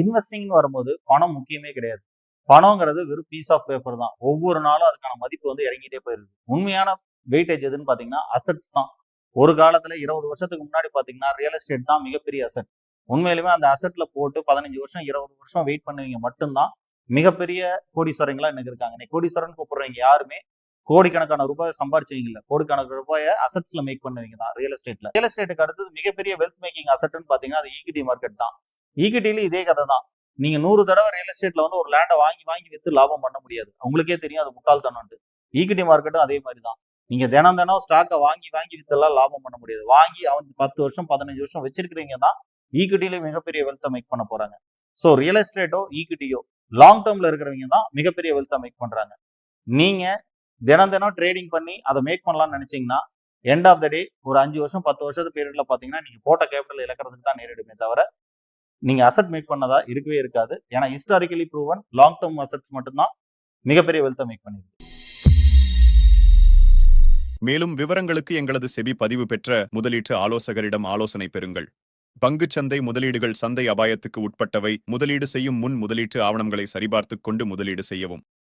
இன்வெஸ்டிங்னு வரும்போது பணம் முக்கியமே கிடையாது. பணங்கிறது வெறும் பீஸ் ஆஃப் பேப்பர் தான். ஒவ்வொரு நாளும் அதுக்கான மதிப்பு வந்து இறங்கிட்டே போயிருக்கு உண்மையான வெயிட்டேஜ் எதுன்னு பாத்தீங்கன்னா அசட்ஸ் தான். ஒரு காலத்துல இருபது வருஷத்துக்கு முன்னாடி பாத்தீங்கன்னா ரியல் எஸ்டேட் தான் மிகப்பெரிய அசட் உண்மையிலுமே அந்த அசட்ல போட்டு பதினஞ்சு வருஷம் இருபது வருஷம் வெயிட் பண்ணுவீங்க மட்டும்தான் மிகப்பெரிய கோடீஸ்வரங்களா இன்னைக்கு இருக்காங்க. இன்னைக்கு கோடீஸ்வரன் கூப்பிடுறவங்க யாருமே கோடிக்கணக்கான ரூபாய் சம்பாரிச்சவங்க இல்ல. கோடிக்கணக்கான ரூபாயை அசட்ஸ்ல மேக் பண்ணுவீங்க தான் ரியல் எஸ்டேட்ல ரியல் எஸ்டேட்டுக்கு அடுத்தது மிகப்பெரிய வெல்த் மேக்கிங் அசட்னு பாத்தீங்கன்னா அது ஈக்விட்டி மார்க்கெட் தான். ஈக்விட்டில இதே கதை தான் நீங்க நூறு தடவை ரியல் எஸ்டேட்ல வந்து ஒரு லேண்டை வாங்கி வாங்கி வித்து லாபம் பண்ண முடியாது. உங்களுக்கே தெரியும் அது முட்டாள்தனம்ட்டு ஈக்விட்டி மார்க்கெட்டும் அதே மாதிரி தான் நீங்க தினம் தினம் ஸ்டாக்கை வாங்கி வாங்கி வித்தெல்லாம் லாபம் பண்ண முடியாது. வாங்கி அவன் பத்து வருஷம் பதினஞ்சு வருஷம் வச்சிருக்கிறீங்க தான் ஈக்விட்டில மிகப்பெரிய வெல்த்தை மேக் பண்ண போறாங்க. ஸோ ரியல் எஸ்டேட்டோ ஈக்விட்டியோ லாங் டேர்ம்ல இருக்கிறவங்க தான் மிகப்பெரிய வெல்த்தை மேக் பண்றாங்க. நீங்க தினம் தினம் ட்ரேடிங் பண்ணி அதை மேக் பண்ணலாம்னு நினைச்சீங்கன்னா எண்ட் ஆஃப் த டே ஒரு அஞ்சு வருஷம் பத்து வருஷத்து பீரியட்ல பாத்தீங்கன்னா நீங்க போட்ட கேபிட்டல் இழக்கிறதுக்கு தான் நேரிடுமே தவிர நீங்க அசட் மேக் பண்ணதா இருக்கவே இருக்காது. ஏன்னா historically proven long term assets மட்டும்தான் மிகப்பெரிய வெல்த்தை மேக் பண்ணிருக்கு. மேலும் விவரங்களுக்கு எங்களது செபி பதிவு பெற்ற முதலீட்டு ஆலோசகரிடம் ஆலோசனை பெறுங்கள். பங்குச் சந்தை முதலீடுகள் சந்தை அபாயத்துக்கு உட்பட்டவை. முதலீடு செய்யும் முன் முதலீட்டு ஆவணங்களை சரிபார்த்துக் கொண்டு முதலீடு செய்யவும்.